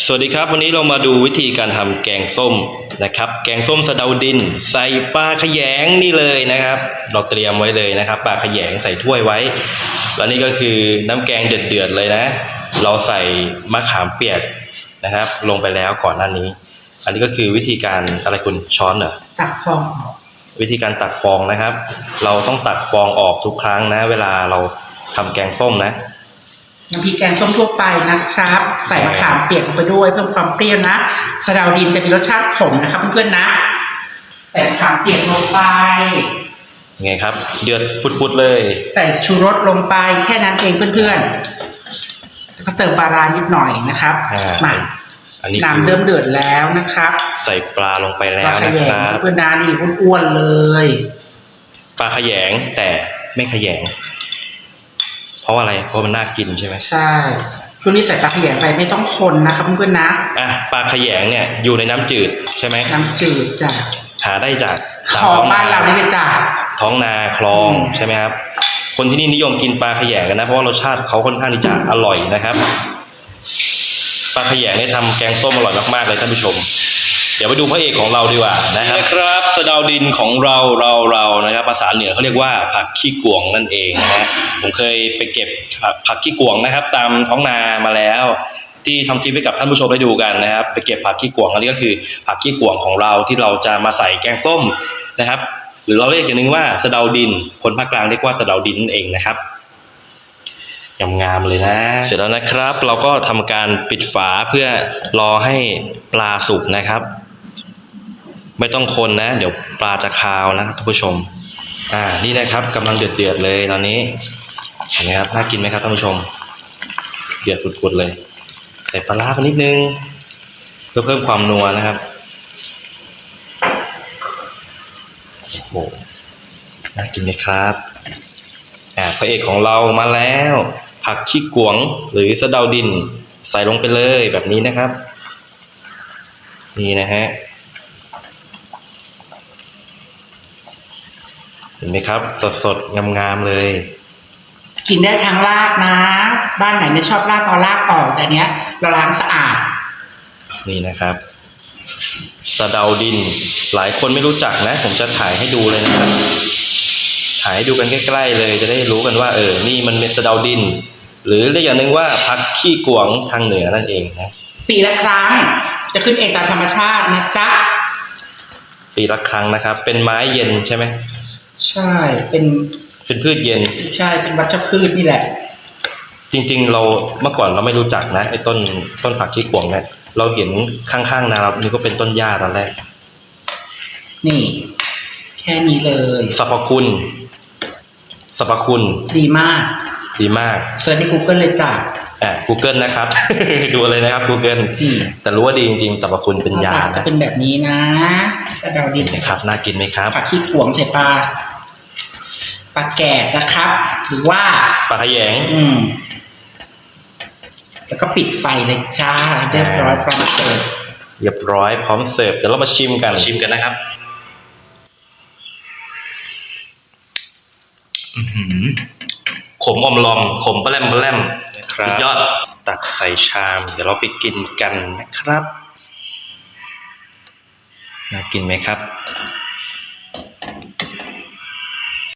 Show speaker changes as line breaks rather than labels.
สวัสดีครับ วันนี้เรามาดูวิธีการทำแกงส้มนะครับ แกงส้มสะเดาดิน ใส่ปลาขยงนี่เลยนะครับ เราเตรียมไว้เลยนะครับปลาขยงใส่ถ้วยไว้ แล้วนี่ก็คือน้ำแกงเดือดๆเลยนะ เราใส่มะขามเปียกนะครับ ลงไปแล้วก่อนหน้านี้ อันนี้ก็คือวิธีการอะไรคุณช้อนเหรอ
ตักฟองออก
วิธีการตักฟองนะครับ เราต้องตักฟองออกทุกครั้งนะ เวลาเราทำแกงส้มนะ
น้ำพริกแกงส้มทั่วไปนะครับ ใส่มะขามเปียกลงไปด้วยเพิ่มความเปรี้ยวนะสะเดาดินจะมีรสชาติขมนะครับเพื่อนๆนะ ใส่มะขามเปียกลงไป
ยังไงครับ เดือดฟุดๆเลย
ใส่ชูรสลงไปแค่นั้นเองเพื่อนๆแล้วก็เติมปลาร้านิดหน่อยนะครับ
อ่า
มา
อันนี้
น้ำ
คือ
เริ่มเดือดแล้วนะครับ
ใส่ปลาลงไป
ป
แล้
ลาวข
นะ
ย
ค
ง
รับ
เพื่อนๆนะนี่อ้วนๆเลย
ปลาขยงแต่ไม่ขยง เพราะอะไรเพราะมันน่ากินใช่ไหม
ใช่ช่วงนี้ใส่ปลาขยงไปไม่ต้องคนนะครับเพื่อนๆนะ
อะปลาขยงเนี่ยอยู่ในน้ำจืดใช่ไหม
น้ำจืดจ้ะ
หาได้จากตม
ขอบ้านเรานี่เลยจ้ะ
ท้องนาคลอง
อืม
ใช่ไหมครับ คนที่นี่นิยมกินปลาขยงกันนะเพราะว่ารสชาติเขาค่อนข้างที่จะอร่อยนะครับปลาขยงเนี่ยทำแกงส้มอร่อยมากๆเลยท่านผู้ชมเดี๋ยวไปดูพระเอกของเราดีกว่านะครับครับสะเดาดินของเราเราเรานะครับ ภาษาเหนือเขาเรียกว่าผักขี้กวงนั่นเองนะผมเคยไปเก็บผักผักขี้กวงนะครับ ตามท้องนามาแล้ว ที่ทำคลิปให้กับท่านผู้ชมได้ดูกันนะครับ ไปเก็บผักขี้กวงอันนี้ก็คือผักขี้กวงของเราที่เราจะมาใส่แกงส้มนะครับ หรือเราเรียกอย่างหนึงว่าสะเดาดินคนภาคกลางเรียกว่าสะเดาดินนั่นเองนะครับงามๆเลยนะ เสร็จแล้วนะครับ เราก็ทำการปิดฝาเพื่อรอให้ปลาสุกนะครับ ไม่ต้องคนนะ เดี๋ยวปลาจะคาวนะครับท่านผู้ชม อ่า นี่นะครับกำลังเดือดๆเลยตอนนี้เห็นไหมครับน่ากินไหมครับท่านผู้ชม เดือดปุดๆเลยใส่ปลาร้าไปนิดนึง เพื่อเพิ่มความนัวนะครับโอ้โหน่ากินไหมครับอ่าพระเอกของเรามาแล้ว ผักขี้กวงหรือสะเดาดิน ใส่ลงไปเลยแบบนี้นะครับ นี่นะฮะ ห็นไหมครับ สดสดๆงามๆเลย
กินได้ทั้งรากนะ บ้านไหนไม่ชอบรากเอารากออกแต่เนี้ยเราล้างสะอาด
นี่นะครับสะเดาดิน หลายคนไม่รู้จักนะ ผมจะถ่ายให้ดูเลยนะครับ ถ่ายให้ดูกันใกล้ๆเลย จะได้รู้กันว่า เออ นี่มันเป็นสะเดาดิน หรือเรียกอย่างหนึ่งว่าพักขี้กวงทางเหนือนั่นเองนะ
ปีละครั้งจะขึ้นเองตามธรรมชาตินะจ๊ะ
ปีละครั้งนะครับ เป็นไม้เย็นใช่ไหม
ใช่เป็น
เป็นพืชเย็น
ใช่เป็นวัชพืชนี่แหละ
จริง ๆ เราเมื่อก่อนเราไม่รู้จักนะไอ้ต้นต้นผักขี้กวงเนี่ยเราเห็นข้างๆนาเรานี่ก็เป็นต้นหญ้าตอนแรก
นี่ แค่นี้เลย
สรรพคุณสรรพคุณ
ดีมาก
ดีมาก
เสิร์ชใน Google เลยจ้ะ
อ่า Google นะครับ ดูเลยนะครับ Google
นี่
แต่รู้ว่าดีจริงๆสรรพคุณเป็นยา
หน้ตจะ
นะ
เป็นแบบนี้นะกระเดาดิน
นะครับ น่ากินไหมครับ
ผักขี้ขวงใส่ปลา ปลาแกดนะครับ หรือว่า
ปลาขยง
อืม แล้วก็ปิดไฟเลยจ้าเรียบร้อยพร้อมเสิร์ฟ
เรียบร้อยพร้อมเสิร์ฟเดี๋ยวเรามาชิมกันชิมกันนะครับอื้อหือขมอมลอมขมปลาแรมปลาแรมสุดยอดตักใส่ชาม เดี๋ยวเราไปกินกันนะครับ น่ากินไหมครับ